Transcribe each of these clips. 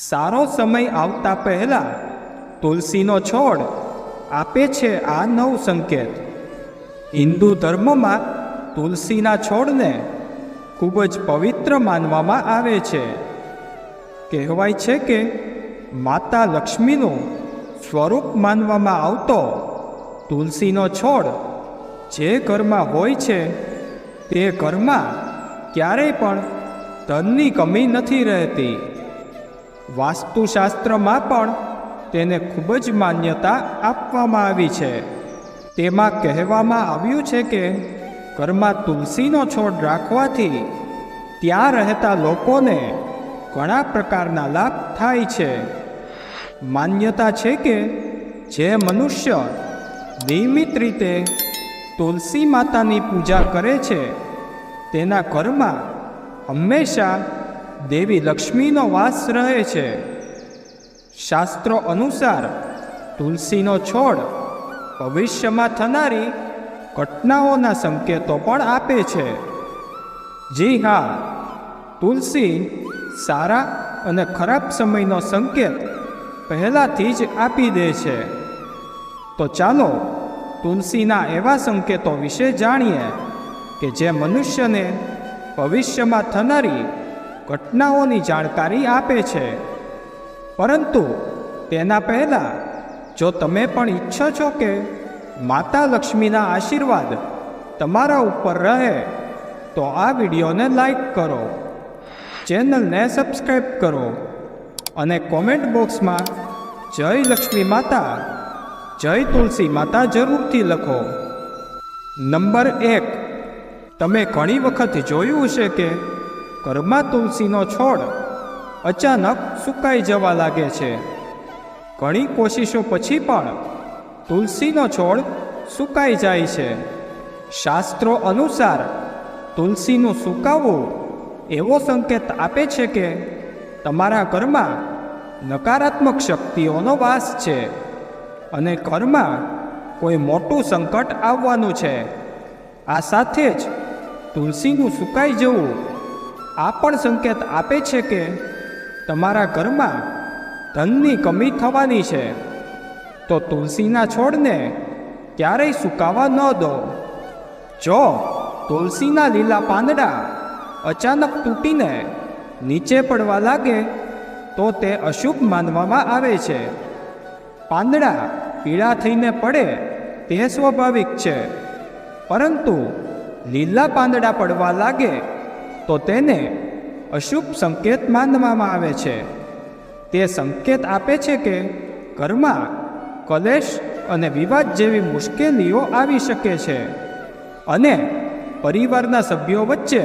સારો સમય આવતા પહેલા તુલસીનો છોડ આપે છે આ નવ સંકેત. હિન્દુ ધર્મમાં તુલસીના છોડને ખૂબ જ પવિત્ર માનવામાં આવે છે. કહેવાય છે કે માતા લક્ષ્મીનું સ્વરૂપ માનવામાં આવતો તુલસીનો છોડ જે ઘરમાં હોય છે તે ઘરમાં ક્યારેય પણ ધનની કમી નથી રહેતી. વાસ્તુશાસ્ત્રમાં પણ તેને ખૂબ જ માન્યતા આપવામાં આવી છે. તેમાં કહેવામાં આવ્યું છે કે, ઘરમાં તુલસીનો છોડ રાખવાથી ત્યાં રહેતા લોકોને ઘણા પ્રકારના લાભ થાય છે. માન્યતા છે કે, જે મનુષ્ય નિયમિત રીતે તુલસી માતાની પૂજા કરે છે, તેના ઘરમાં હંમેશા દેવી લક્ષ્મીનો વાસ રહે છે. શાસ્ત્રો અનુસાર તુલસીનો છોડ ભવિષ્યમાં થનારી ઘટનાઓના સંકેતો પણ આપે છે. જી હા, તુલસી સારા અને ખરાબ સમયનો સંકેત પહેલાંથી જ આપી દે છે. તો ચાલો તુલસીના એવા સંકેતો વિશે જાણીએ કે જે મનુષ્યને ભવિષ્યમાં થનારી ઘટનાઓની જાણકારી આપે છે. પરંતુ તેના પહેલાં જો તમે પણ ઈચ્છો છો કે માતા લક્ષ્મીના આશીર્વાદ તમારા ઉપર રહે, તો આ વિડીયોને લાઈક કરો, ચેનલને સબસ્ક્રાઈબ કરો અને કોમેન્ટ બોક્સમાં જય લક્ષ્મી માતા, જય તુલસી માતા જરૂરથી લખો. નંબર એક, તમે ઘણી વખત જોયું હશે કે ઘરમાં તુલસીનો છોડ અચાનક સુકાઈ જવા લાગે છે. ઘણી કોશિશો પછી પણ તુલસીનો છોડ સુકાઈ જાય છે. શાસ્ત્રો અનુસાર તુલસીનું સુકાવવું એવો સંકેત આપે છે કે તમારા ઘરમાં નકારાત્મક શક્તિઓનો વાસ છે અને ઘરમાં કોઈ મોટું સંકટ આવવાનું છે. આ સાથે જ તુલસીનું સુકાઈ જવું આ પણ સંકેત આપે છે કે તમારા ઘરમાં ધનની કમી થવાની છે. તો તુલસીના છોડને ક્યારેય સુકાવા ન દો. જો તુલસીના લીલા પાંદડા અચાનક તૂટીને નીચે પડવા લાગે, તો તે અશુભ માનવામાં આવે છે. પાંદડા પીળા થઈને પડે તે સ્વાભાવિક છે. પરંતુ લીલા પાંદડા પડવા લાગે તો તેને અશુભ સંકેત માનવામાં આવે છે. તે સંકેત આપે છે કે ઘરમાં કલેશ અને વિવાદ જેવી મુશ્કેલીઓ આવી શકે છે અને પરિવારના સભ્યો વચ્ચે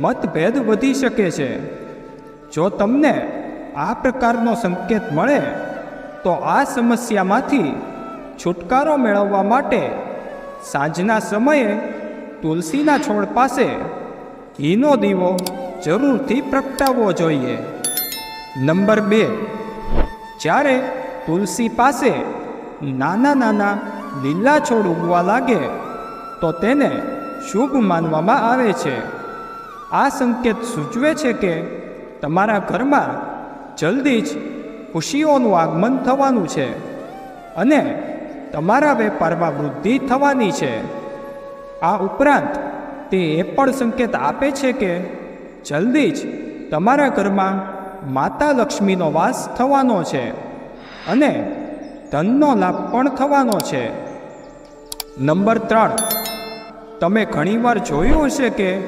મતભેદ વધી શકે છે. જો તમને આ પ્રકારનો સંકેત મળે, તો આ સમસ્યામાંથી છુટકારો મેળવવા માટે સાંજના સમયે તુલસીના છોડ પાસે ઘીનો દીવો જરૂરથી પ્રગટાવવો જોઈએ. નંબર બે. જ્યારે તુલસી પાસે નાના નાના લીલા છોડ ઉગવા લાગે, તો તેને શુભ માનવામાં આવે છે. આ સંકેત સૂચવે છે કે તમારા ઘરમાં જલ્દી જ ખુશીઓનું આગમન થવાનું છે અને તમારા વેપારમાં વૃદ્ધિ થવાની છે. આ ઉપરાંત તે એ પણ સંકેત આપે છે કે જલ્દી જ તમારા ઘરમાં માતા લક્ષ્મીનો વાસ થવાનો છે અને ધનનો લાભ પણ થવાનો છે. નંબર ત્રણ. તમે ઘણીવાર જોયું હશે કે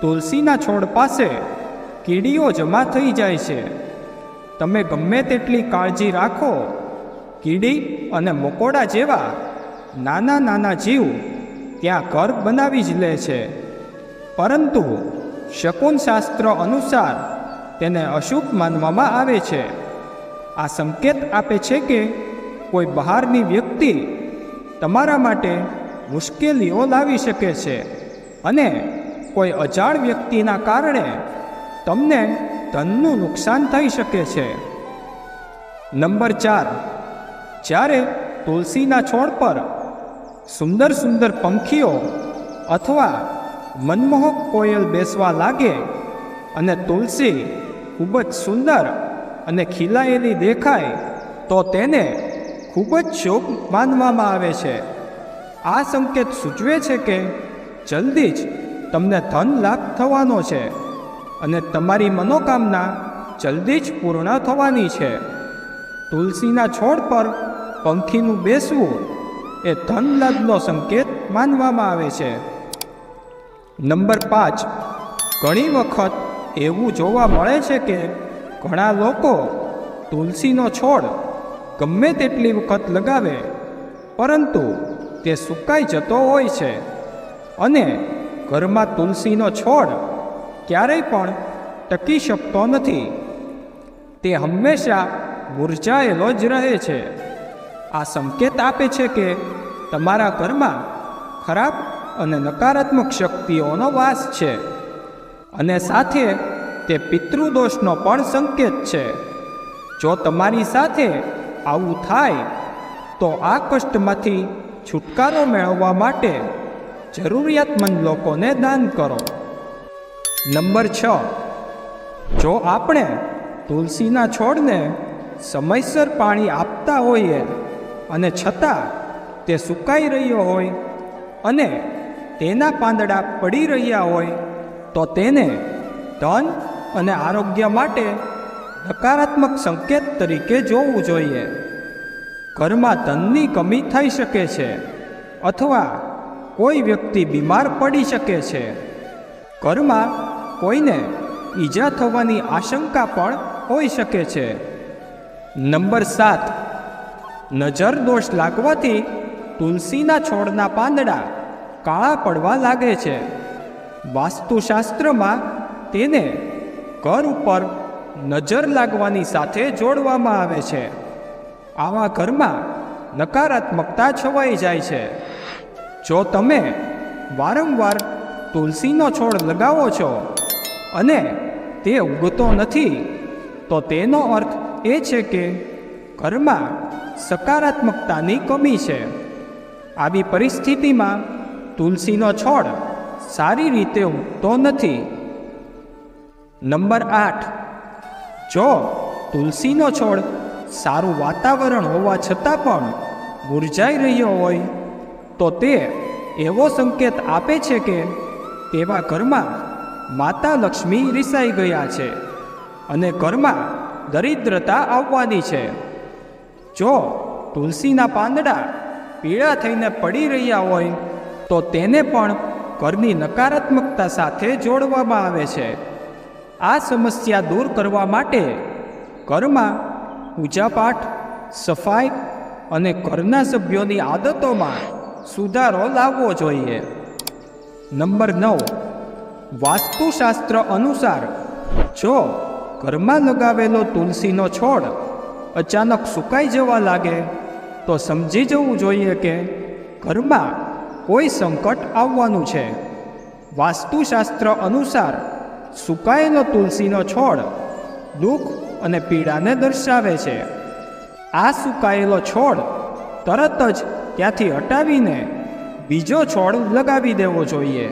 તુલસીના છોડ પાસે કીડીઓ જમા થઈ જાય છે. તમે ગમે તેટલી કાળજી રાખો. કીડી અને મકોડા જેવા નાના નાના જીવ ત્યાં કર્ક બનાવી જ લે છે. પરંતુ શકુનશાસ્ત્ર અનુસાર તેને અશુભ માનવામાં આવે છે. આ સંકેત આપે છે કે કોઈ બહારની વ્યક્તિ તમારા માટે મુશ્કેલીઓ લાવી શકે છે અને કોઈ અજાણ વ્યક્તિના કારણે તમને ધનનું નુકસાન થઈ શકે છે. નંબર ચાર. જ્યારે તુલસીના છોડ પર સુંદર સુંદર પંખીઓ અથવા મનમોહક કોયલ બેસવા લાગે અને તુલસી ખૂબ જ સુંદર અને ખીલાયેલી દેખાય, તો તેને ખૂબ જ શુભ માનવામાં આવે છે. આ સંકેત સૂચવે છે કે જલ્દી જ તમને ધન લાભ થવાનો છે અને તમારી મનોકામના જલ્દી જ પૂર્ણ થવાની છે. તુલસીના છોડ પર પંખીનું બેસવું એ ધન લાભનો સંકેત માનવામાં આવે છે. નંબર પાંચ. ઘણી વખત એવું જોવા મળે છે કે ઘણા લોકો તુલસીનો છોડ ગમે તેટલી વખત લગાવે, પરંતુ તે સુકાઈ જતો હોય છે અને ઘરમાં તુલસીનો છોડ ક્યારેય પણ ટકી શકતો નથી. તે હંમેશા મુરઝાયેલો જ રહે છે. આ સંકેત આપે છે કે તમારા ઘરમાં ખરાબ અને નકારાત્મક શક્તિઓનો વાસ છે. અને સાથે તે પિતૃદોષનો પણ સંકેત છે. જો તમારી સાથે આવું થાય, તો આ કષ્ટમાંથી છુટકારો મેળવવા માટે જરૂરિયાતમંદ લોકોને દાન કરો. નંબર છ. જો આપણે તુલસીના છોડને સમયસર પાણી આપતા હોઈએ અને છતાં તે સુકાઈ રહ્યો હોય અને તેના પાંદડા પડી રહ્યા હોય તો તેને ધન અને આરોગ્ય માટે નકારાત્મક સંકેત તરીકે જોવું જોઈએ. ઘરમાં ધનની કમી થઈ શકે છે અથવા કોઈ વ્યક્તિ બીમાર પડી શકે છે. ઘરમાં કોઈને ઈજા થવાની આશંકા પણ હોઈ શકે છે. નંબર સાત નજર દોષ લાગવાથી તુલસીના છોડના પાંદડા કાળા પડવા લાગે છે. વાસ્તુશાસ્ત્રમાં તેને ઘર ઉપર નજર લાગવાની સાથે જોડવામાં આવે છે. આવા ઘરમાં નકારાત્મકતા છવાઈ જાય છે. જો તમે વારંવાર તુલસીનો છોડ લગાવો છો અને તે ઉગતો નથી, તો તેનો અર્થ એ છે કે ઘરમાં સકારાત્મકતાની કમી છે. આવી પરિસ્થિતિમાં તુલસીનો છોડ સારી રીતે ઉગતો નથી. નંબર આઠ. જો તુલસીનો છોડ સારું વાતાવરણ હોવા છતાં પણ મુરઝાઈ રહ્યો હોય, તો તે એવો સંકેત આપે છે કે તેવા ઘરમાં માતા લક્ષ્મી રિસાઈ ગયા છે અને ઘરમાં દરિદ્રતા આવવાની છે. જો તુલસીના પાંદડા પીળા થઈને પડી રહ્યા હોય, તો તેને પણ ઘરની નકારાત્મકતા સાથે જોડવામાં આવે છે. આ સમસ્યા દૂર કરવા માટે ઘરમાં પૂજાપાઠ, સફાઈ અને ઘરના સભ્યોની આદતોમાં સુધારો લાવવો જોઈએ. નંબર નવ. વાસ્તુશાસ્ત્ર અનુસાર જો ઘરમાં લગાવેલો તુલસીનો છોડ અચાનક સુકાઈ જવા લાગે, તો સમજી જવું જોઈએ કે ઘરમાં કોઈ સંકટ આવવાનું છે. વાસ્તુશાસ્ત્ર અનુસાર સુકાયેલો તુલસીનો છોડ દુઃખ અને પીડાને દર્શાવે છે. આ સુકાયેલો છોડ તરત જ ત્યાંથી હટાવીને બીજો છોડ લગાવી દેવો જોઈએ.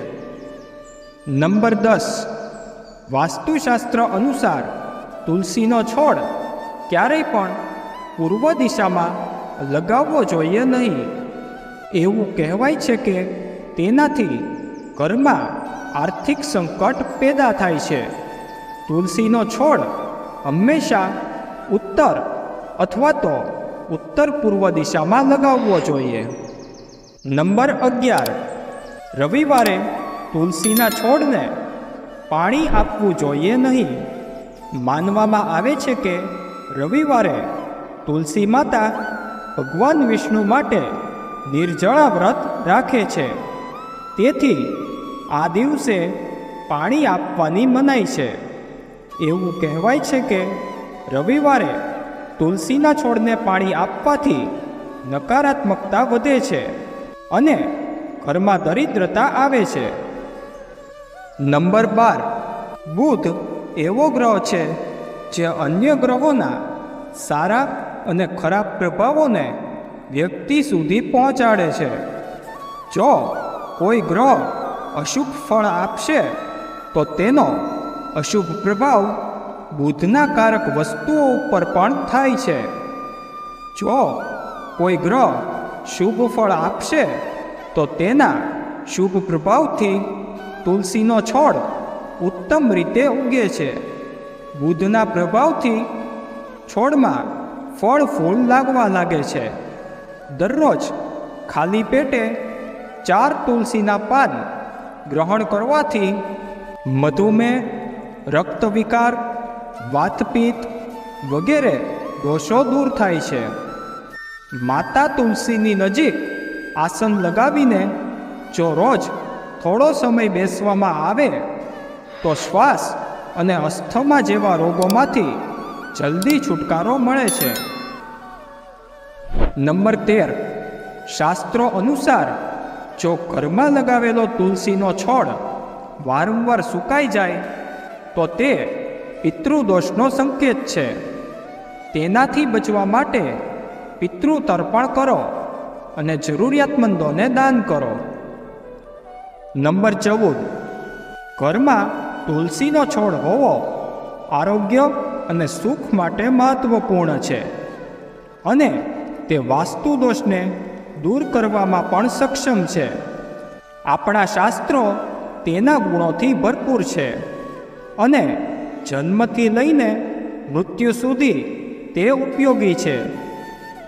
નંબર દસ. વાસ્તુશાસ્ત્ર અનુસાર તુલસીનો છોડ ક્યારેય પણ પૂર્વ દિશામાં લગાવવો જોઈએ નહીં. એવું કહેવાય છે કે તેનાથી ઘરમાં આર્થિક સંકટ પેદા થાય છે. તુલસીનો છોડ હંમેશા ઉત્તર અથવા તો ઉત્તર પૂર્વ દિશામાં લગાવવો જોઈએ. નંબર અગિયાર. રવિવારે તુલસીના છોડને પાણી આપવું જોઈએ નહીં. માનવામાં આવે છે કે રવિવારે તુલસી માતા ભગવાન વિષ્ણુ માટે નિર્જળા વ્રત રાખે છે. તેથી આ દિવસે પાણી આપવાની મનાઈ છે. એવું કહેવાય છે કે રવિવારે તુલસીના છોડને પાણી આપવાથી નકારાત્મકતા વધે છે અને ઘરમાં દરિદ્રતા આવે છે. નંબર બાર. બુધ એવો ગ્રહ છે જે અન્ય ગ્રહોના સારા અને ખરાબ પ્રભાવોને વ્યક્તિ સુધી પહોંચાડે છે. જો કોઈ ગ્રહ અશુભ ફળ આપશે, તો તેનો અશુભ પ્રભાવ બુદ્ધના કારક વસ્તુઓ ઉપર પણ થાય છે. જો કોઈ ગ્રહ શુભ ફળ આપશે, તો તેના શુભ પ્રભાવથી તુલસીનો છોડ ઉત્તમ રીતે ઉગે છે. બુદ્ધના પ્રભાવથી છોડમાં ફળ ફૂલ લાગવા લાગે છે. દરરોજ ખાલી પેટે ચાર તુલસીના પાન ગ્રહણ કરવાથી મધુમેહ રક્ત વિકાર વાતપિત્ત વગેરે દોષો દૂર થાય છે. માતા તુલસીની નજીક આસન લગાવીને જો રોજ થોડો સમય બેસવામાં આવે તો શ્વાસ અને અસ્થમા જેવા રોગોમાંથી જલ્દી છુટકારો મળે છે. નંબર તેર. શાસ્ત્રો અનુસાર જો ઘરમાં લગાવેલો તુલસીનો છોડ વારંવાર સુકાઈ જાય, તો તે પિતૃદોષનો સંકેત છે. તેનાથી બચવા માટે પિતૃ તર્પણ કરો અને જરૂરિયાતમંદોને દાન કરો. નંબર ચૌદ. ઘરમાં તુલસીનો છોડ હોવો આરોગ્ય અને સુખ માટે મહત્વપૂર્ણ છે. અને તે વાસ્તુ દોષને દૂર કરવામાં પણ સક્ષમ છે. આપણા શાસ્ત્રો તેના ગુણોથી ભરપૂર છે. અને જન્મથી લઈને મૃત્યુ સુધી તે ઉપયોગી છે.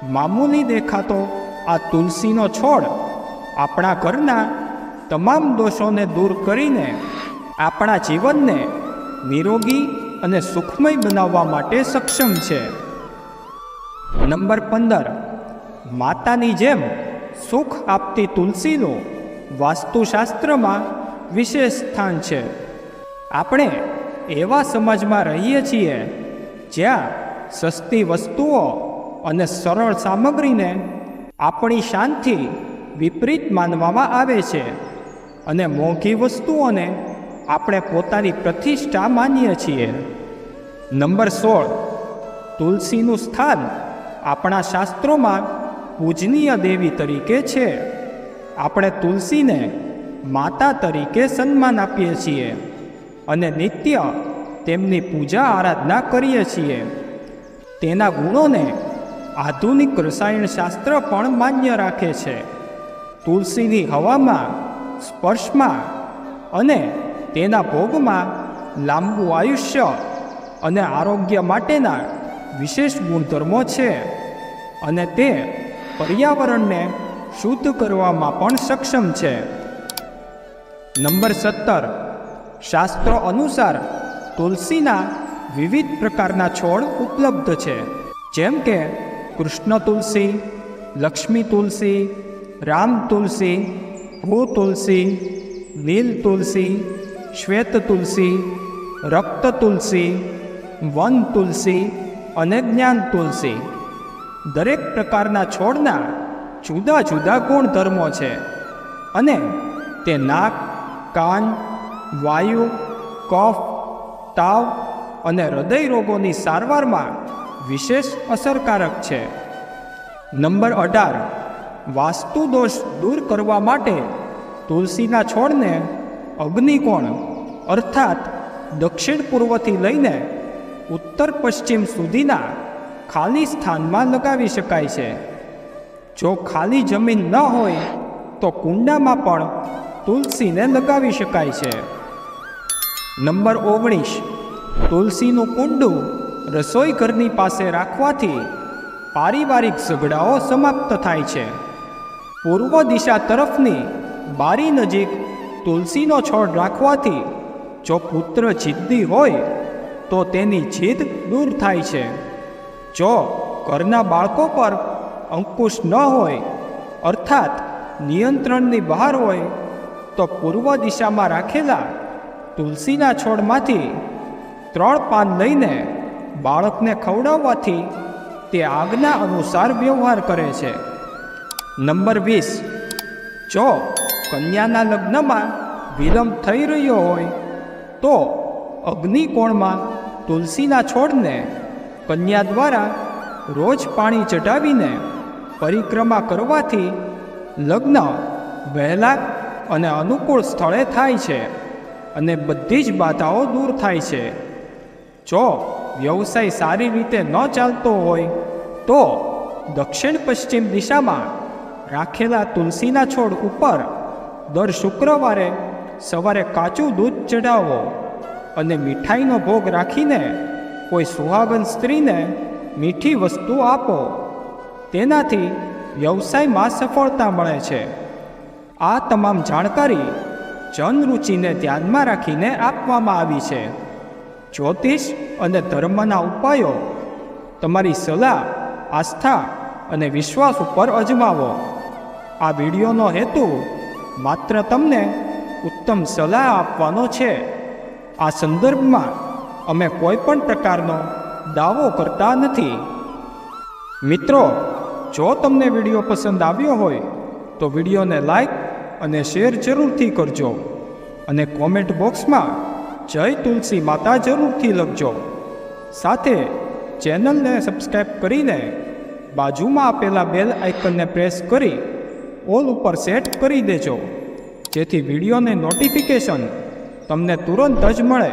મામૂલી દેખાતો આ તુલસીનો છોડ આપણા ઘરના તમામ દોષોને દૂર કરીને આપણા જીવનને નિરોગી અને સુખમય બનાવવા માટે સક્ષમ છે. નંબર પંદર. માતાની જેમ સુખ આપતી તુલસીનું વાસ્તુશાસ્ત્રમાં વિશેષ સ્થાન છે. આપણે એવા સમાજમાં રહીએ છીએ જ્યાં સસ્તી વસ્તુઓ અને સરળ સામગ્રીને આપણી શાંતિ વિપરીત માનવામાં આવે છે અને મોંઘી વસ્તુઓને આપણે પોતાની પ્રતિષ્ઠા માનીએ છીએ. નંબર સોળ, તુલસીનું સ્થાન આપણા શાસ્ત્રોમાં પૂજનીય દેવી તરીકે છે. આપણે તુલસીને માતા તરીકે સન્માન આપીએ છીએ અને નિત્ય તેમની પૂજા આરાધના કરીએ છીએ. તેના ગુણોને આધુનિક રસાયણશાસ્ત્ર પણ માન્ય રાખે છે. તુલસીની હવામાં સ્પર્શમાં અને તેના ભોગમાં લાંબુ આયુષ્ય અને આરોગ્ય માટેના વિશેષ ગુણધર્મો છે અને તે પર્યાવરણને શુદ્ધ કરવામાં પણ સક્ષમ છે. નંબર સત્તર. શાસ્ત્રો અનુસાર તુલસીના વિવિધ પ્રકારના છોડ ઉપલબ્ધ છે. જેમ કે કૃષ્ણ તુલસી, લક્ષ્મી તુલસી, રામ તુલસી, ભૂ તુલસી, નીલ તુલસી શ્વેત તુલસી રક્ત તુલસી વન તુલસી અને જ્ઞાન તુલસી દરેક પ્રકારના છોડના જુદા જુદા ગુણધર્મો છે અને તે નાક કાન વાયુ કફ તાવ અને હૃદય રોગોની સારવારમાં વિશેષ અસરકારક છે નંબર અઢાર વાસ્તુ દોષ દૂર કરવા માટે તુલસીના છોડને અગ્નિકોણ અર્થાત દક્ષિણ પૂર્વથી લઈને ઉત્તર પશ્ચિમ સુધીના ખાલી સ્થાનમાં લગાવી શકાય છે. જો ખાલી જમીન ન હોય, તો કુંડામાં પણ તુલસીને લગાવી શકાય છે. નંબર ઓગણીસ. તુલસીનું કુંડું રસોઈ ઘરની પાસે રાખવાથી પારિવારિક ઝઘડાઓ સમાપ્ત થાય છે. પૂર્વ દિશા તરફની બારી નજીક તુલસીનો છોડ રાખવાથી જો પુત્ર જિદ્દી હોય, તો તેની જીદ દૂર થાય છે. જો ઘરના બાળકો પર અંકુશ ન હોય, અર્થાત નિયંત્રણની બહાર હોય, તો પૂર્વ દિશામાં રાખેલા તુલસીના છોડમાંથી ત્રણ પાન લઈને બાળકને ખવડાવવાથી તે આજ્ઞા અનુસાર વ્યવહાર કરે છે. નંબર વીસ. જો કન્યાના લગ્નમાં વિલંબ થઈ રહ્યો હોય, તો અગ્નિકોણમાં તુલસીના છોડને કન્યા દ્વારા રોજ પાણી ચઢાવીને પરિક્રમા કરવાથી લગ્ન વહેલા અને અનુકૂળ સ્થળે થાય છે અને બધી જ બાધાઓ દૂર થાય છે. જો વ્યવસાય સારી રીતે ન ચાલતો હોય, તો દક્ષિણ પશ્ચિમ દિશામાં રાખેલા તુલસીના છોડ ઉપર દર શુક્રવારે સવારે કાચું દૂધ ચઢાવો અને મીઠાઈનો ભોગ રાખીને કોઈ સુહાગન સ્ત્રીને મીઠી વસ્તુ આપો. તેનાથી વ્યવસાયમાં સફળતા મળે છે. આ તમામ જાણકારી જનરુચિને ધ્યાનમાં રાખીને આપવામાં આવી છે. જ્યોતિષ અને ધર્મના ઉપાયો, તમારી સલાહ, આસ્થા અને વિશ્વાસ ઉપર અજમાવો. આ વિડીયોનો હેતુ માત્ર તમને ઉત્તમ સલાહ આપવાનો છે. આ સંદર્ભમાં અમે કોઈ પણ પ્રકારનો દાવો કરતા નથી. મિત્રો, જો તમને વીડિયો પસંદ આવ્યો હોય, તો વિડીયોને લાઈક અને શેર જરૂરથી કરજો અને કોમેન્ટ બોક્સમાં જય તુલસી માતા જરૂરથી લખજો. સાથે ચેનલને સબસ્ક્રાઈબ કરીને બાજુમાં આપેલા બેલ આઇકનને પ્રેસ કરી ઓલ ઉપર સેટ કરી દેજો. જેથી વિડીયોને નોટિફિકેશન તમને તુરંત જ મળે.